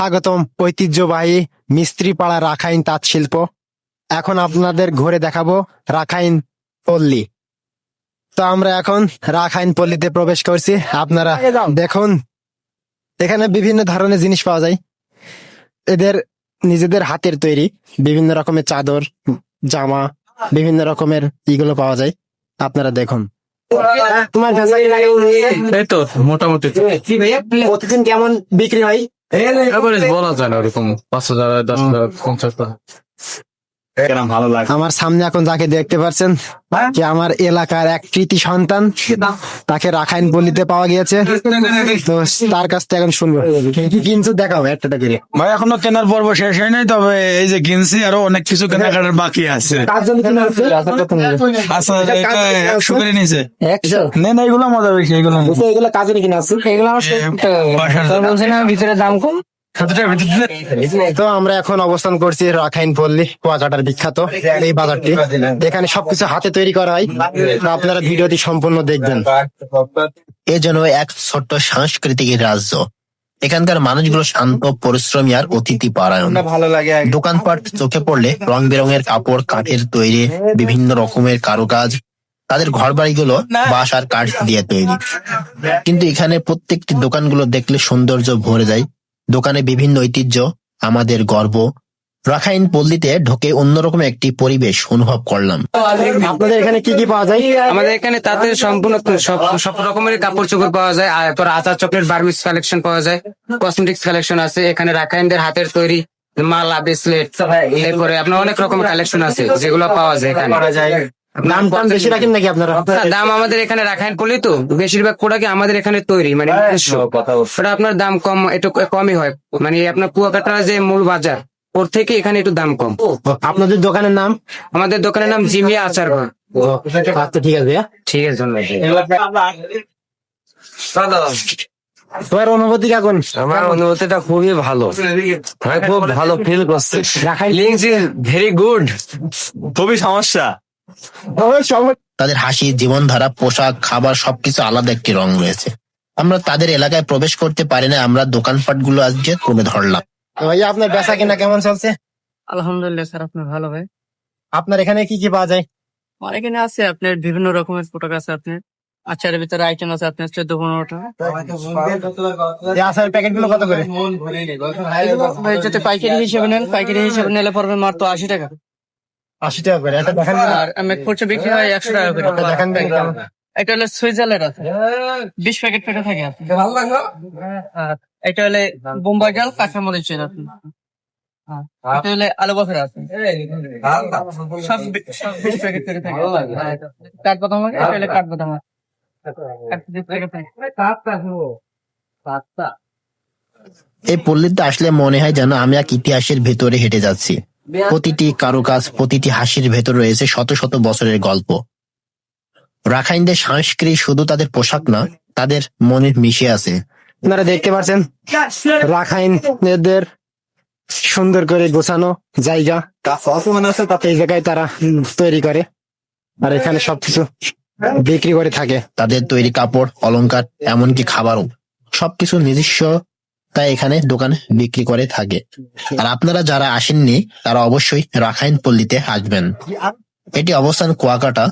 স্বাগতম ঐতিহ্যবাহী মিস্ত্রি পাড়া রাখাইন তাঁত শিল্প এখন আপনাদের ঘুরে দেখাবো রাখাইন পল্লী তো আমরা এখন রাখাইন পল্লীতে প্রবেশ করছি আপনারা দেখুন এখানে বিভিন্ন ধরনের জিনিস পাওয়া যায় এদের নিজেদের হাতের তৈরি বিভিন্ন রকমের চাদর জামা বিভিন্ন রকমের ইগুলো পাওয়া যায় আপনারা দেখুন তোমার মোটামুটি প্রতিদিন কেমন বিক্রি হয় এভারেজ বলা যায় না ওরকম পাঁচ হাজার দশ হাজার পঞ্চাশ হাজার ভালো লাগে আমার সামনে এখন যাকে দেখতে পাচ্ছেন যে আমার এলাকার এক কৃতি সন্তান। তাকে রাখাইন পল্লীতে পাওয়া গিয়েছে। তো তার কাছ থেকে এখন শুনব। কি কি কিনছো? দেখাও একটা করে। ভাই এখনও কেনার পর্ব শেষ হয় নাই তবে এই যে কিনছি আরও অনেক কিছু কেনাকাটার বাকি আছে। আচ্ছা একশো করে নিছে নেন এইগুলো মজা বেশি এগুলো। এগুলো কাজে কিনা আছে এগুলো আমার ভিতরে দাম কম? তো আমরা এখন অবস্থান করছি রাখাইন পল্লী কুয়াকাটার বিখ্যাত। এই বাজারটি। এখানে সবকিছু হাতে তৈরি করা হয়। আপনারা ভিডিওটি সম্পূর্ণ দেখবেন। এ যেন এক ছোট্ট সাংস্কৃতিক রাজ্য। এখানকার মানুষগুলো শান্ত পরিশ্রমী আর অতিথি পারায়ণ। ভালো লাগে দোকানপাট চোখে পড়লে রং বেরঙের কাপড় কাঠের তৈরি বিভিন্ন রকমের কারুকাজ। তাদের ঘর বাড়িগুলো বাঁশ আর কাঠ দিয়ে তৈরি। কিন্তু এখানে প্রত্যেকটি দোকানগুলো দেখলে সৌন্দর্য ভরে যায়। দোকানে বিভিন্ন ঐতিহ্য আমাদের গর্ব। রাখাইন পল্লীতে ঢোকে অন্যরকম একটি পরিবেশ অনুভব করলাম। আপনাদের এখানে কি কি পাওয়া যায়? আমাদের এখানে তাতে সম্পূর্ণ সব সব রকমের কাপড় চোপড় পাওয়া যায়। আর তোর আচার চকলেট বার্মিস কালেকশন পাওয়া যায়। কসমেটিক্স কালেকশন আছে। এখানে রাখাইনদের হাতের তৈরি মালা ব্রেসলেট এরপরে আপনার অনেক রকম কালেকশন আছে যেগুলো পাওয়া যায় এখানে। দাম টাম বেশি রাখেন নাকি আপনারা? দাম আমাদের এখানে রাখাইন করলি তো বেশিরভাগ প্রোডাক্ট আমাদের এখানে তৈরি মানে নিজস্ব। ওটা আপনার দাম কম একটু কমই হয়। মানে আপনার কুয়াকাটা যে মূল বাজার ওর থেকে এখানে একটু দাম কম। আপনাদের দোকানের নাম? আমাদের দোকানের নাম জিমিয়া আচার ঘর। আচ্ছা ঠিক আছে ভাইয়া ঠিক আছে তোমার অনুভূতি কেমন? আমার অনুভূতিটা খুবই ভালো। আমি খুব ভালো ফিল করছি। ভেরি গুড খুবই সমস্যা। তাদের হাসি জীবনধারা পোশাক খাবার সবকিছু আলাদা একটি রং রয়েছে। আমরা তাদের এলাকায় প্রবেশ করতে পারি না আমরা দোকানপাটগুলো আজকে তুলে ধরলাম। ভাইয়া আপনার বেচা কিনা কেমন চলছে? আলহামদুলিল্লাহ স্যার আপনার ভালো ভাই। আপনার এখানে কি কি পাওয়া যায়? আমার এখানে আছে আপনার বিভিন্ন রকমের প্রোডাক্ট আছে আপনার। আচারের ভিতরে আইটেম আছে আপনার চোদ্দ পনেরোটা আচারের প্যাকেটগুলো কত করে? যদি পাইকারি হিসেবে নেন পাইকারি হিসেবে নিলে পড়বে মাত্র আশি টাকা। আশি টাকা করে। একটা দেখান আর আমি বিক্রি হয় একশো টাকা করে। একটা দেখান এটা হলে সুইজারল্যান্ড আছে। বিশ প্যাকেট পেটে থাকে। আর এটা হলে বোম্বাই ডাল কাঁচামরিচের আপনি এটা হলে আলু বছর আছে। সব সব বিশ প্যাকেট করে থাকে। কাঠ বাদাম এটা হলে কাঠ বাদাম আছে। একটা বিশ প্যাকেট থাকে। এই পল্লীতে আসলে মনে হয় যেন আমি এক ইতিহাসের ভেতরে হেঁটে যাচ্ছি। প্রতিটি কারুকাজ প্রতিটি হাসির ভেতর রয়েছে শত শত বছরের গল্প। রাখাইনদের সংস্কৃতি শুধু তাদের পোশাক না তাদের মনের মিশে আছে। আপনারা দেখতে পাচ্ছেন? রাখাইন এদের সুন্দর করে গোছানো জায়গা। আছে তাতে এই জায়গায় তারা তৈরি করে আর এখানে সবকিছু বিক্রি করে থাকে। তাদের তৈরি কাপড় অলংকার এমনকি খাবারও। সবকিছু নিজস্ব তাই এখানে দোকানে বিক্রি করে থাকে। আর আপনারা যারা আসেননি তারা অবশ্যই রাখাইন পল্লীতে আসবেন এটি অবস্থান কুয়াকাটা।